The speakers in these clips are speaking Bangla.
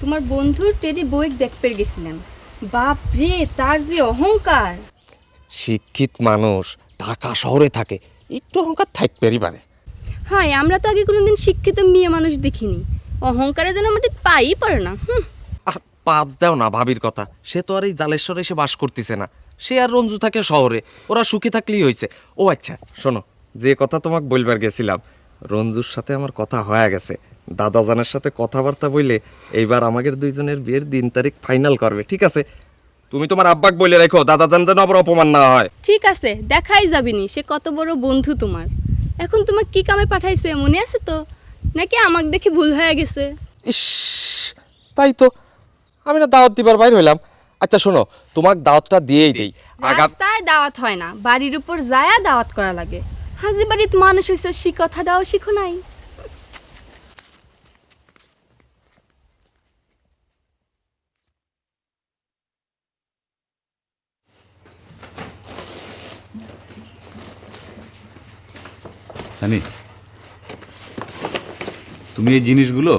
তোমার বন্ধুর টেডি বইক দেখ পেয়ে গেছিলাম। বাপ রে তার যে অহংকার। শিক্ষিত মানুষ ঢাকা শহরে থাকে একটু অহংকার থাকতেই পারে। হয় আমরা তো আগে কোনোদিন শিক্ষিত মেয়ে মানুষ দেখিনি। অহংকারে যেন আমাদের পাই পারে না আর পাত দাও না ভাবির কথা সে তো আর এই জালেশ্বরে এসে বাস করতেছে না। সে আর রঞ্জু থাকে শহরে ওরা সুখী থাকলেই হয়েছে ও আচ্ছা শোনো যে কথা তোমাকে বলবার গেছিলাম রঞ্জুর সাথে আমার কথা হয়ে গেছে। দাদাজানের সাথে কথাবার্তা বললে এইবার আমাদের দুইজনের বিয়ের দিন তারিখ ফাইনাল করবে ঠিক আছে? তুমি তোমার আব্বাক বলে রেখো দাদাজান যেন আবার অপমান না হয়। ঠিক আছে দেখাই যাবিনি সে কত বড় বন্ধু তোমার। এখন তোমার কি কামে পাঠাইছে মনে আছে তো? নাকি আমাকে দেখে ভুল হয়ে গেছে? ইস তাই তো। আমি না দাওয়াত দিবার বাইর হইলাম। আচ্ছা শোনো তোমাক দাওয়াতটা দিয়েই দেই। আগা রাস্তায় দাওয়াত হয় না বাড়ির উপর যায়া দাওয়াত করা লাগে। হাজি বাড়িতে মানুষ হয়েছে সে কথাটাও শিখো নাই। সানি তুমি এই জিনিসগুলো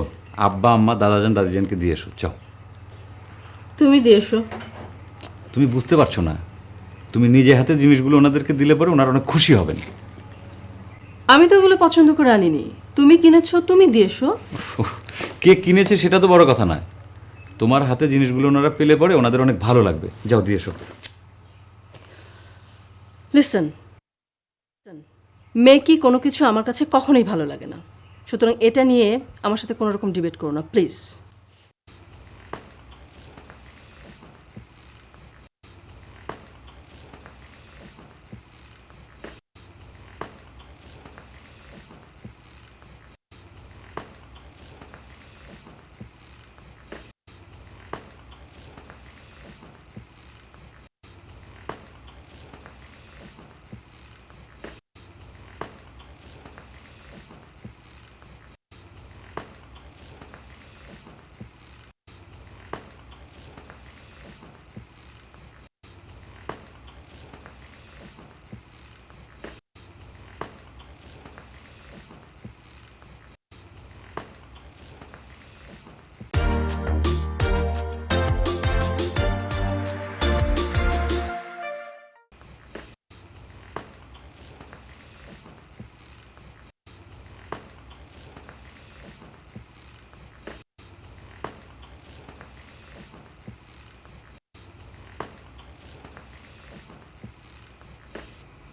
আব্বা আম্মা দাদাজান দাদিজানকে দিয়ে এসো চাও তুমি দিয়ে এসো। তুমি বুঝতে পারছ না তুমি নিজে হাতে জিনিসগুলো ওনাদেরকে দিলে পরে ওনারা অনেক খুশি হবেন। আমি তো ওগুলো পছন্দ করে আনিনি। তুমি কিনেছো তুমি দিয়েছ। কে কিনেছে সেটা তো বড় কথা নয়। তোমার হাতে জিনিসগুলো ওনারা পেলে পরে ওনাদের অনেক ভালো লাগবে। যাও দিয়ে এসো। লিসন মেয়ে কি কোনো কিছু আমার কাছে কখনোই ভালো লাগে না। সুতরাং এটা নিয়ে আমার সাথে কোনো রকম ডিবেট করো না প্লিজ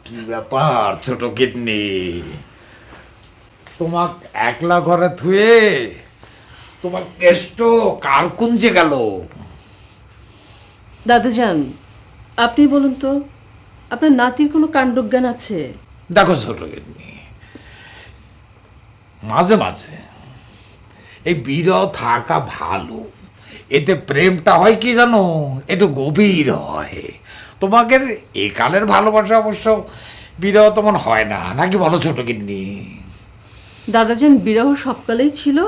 কি ব্যাপার ছোট কিডনি? তোমাক একলা ঘরে থুয়ে তোমার কেষ্ট কার কুঞ্জে গেল? দাদাজান আপনি বলুন তো আপনার নাতির কোনো কাণ্ডজ্ঞান আছে? দেখো ছোট কিডনি মাঝে মাঝে এই বিরহ থাকা ভালো এতে প্রেমটা হয় কি জানো? একটু গভীর হয়। তোমাকে একালের ভালোবাসা অবশ্য বিরহ তেমন হয় না নাকি বলো ছোট কিডনি দাদাজান বিরহ সবকালেই ছিল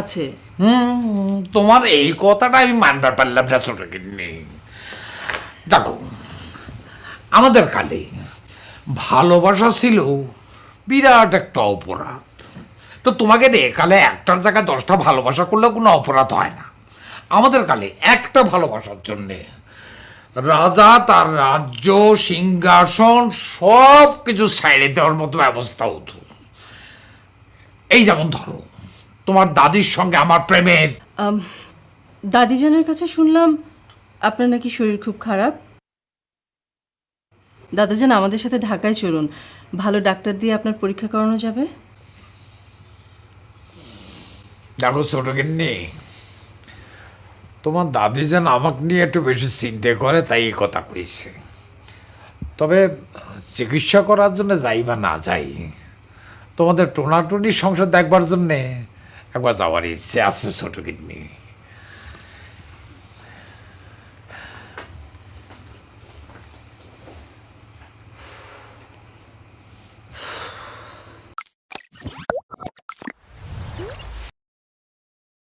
আছে। হুম তোমার এই কথাটা আমি মানবার পারলাম না ছোট কিডনি দেখো আমাদের কালে ভালোবাসা ছিল বিরাট একটা অপরাধ। তো তোমাকে রে কালে একটার জায়গায় দশটা ভালোবাসা করলে কোনো অপরাধ হয় না। আমাদের কালে একটা ভালোবাসার জন্যে রাজা তার রাজ্য সিংহাসন সব কিছু সাইড়ে দেওয়ার মতো ব্যবস্থা হতো এই যেমন ধরো তোমার দাদির সঙ্গে আমার প্রেমের দাদিজানের কাছে শুনলাম আপনার নাকি শরীর খুব খারাপ। দাদা দাদাজান আমাদের সাথে ঢাকায় চলুন। ভালো ডাক্তার দিয়ে আপনার পরীক্ষা করানো যাবে। দেখো ছোট নেই তোমার দাদি যেন আমাকে নিয়ে একটু বেশি চিন্তা করে, তাই এই কথা কইছে। তবে চিকিৎসা করার জন্য যাই বা না যাই, তোমাদের টোনাটুনি সংসার দেখবার জন্যে একবার যাওয়ার ইচ্ছে আছে ছোট কিডনি।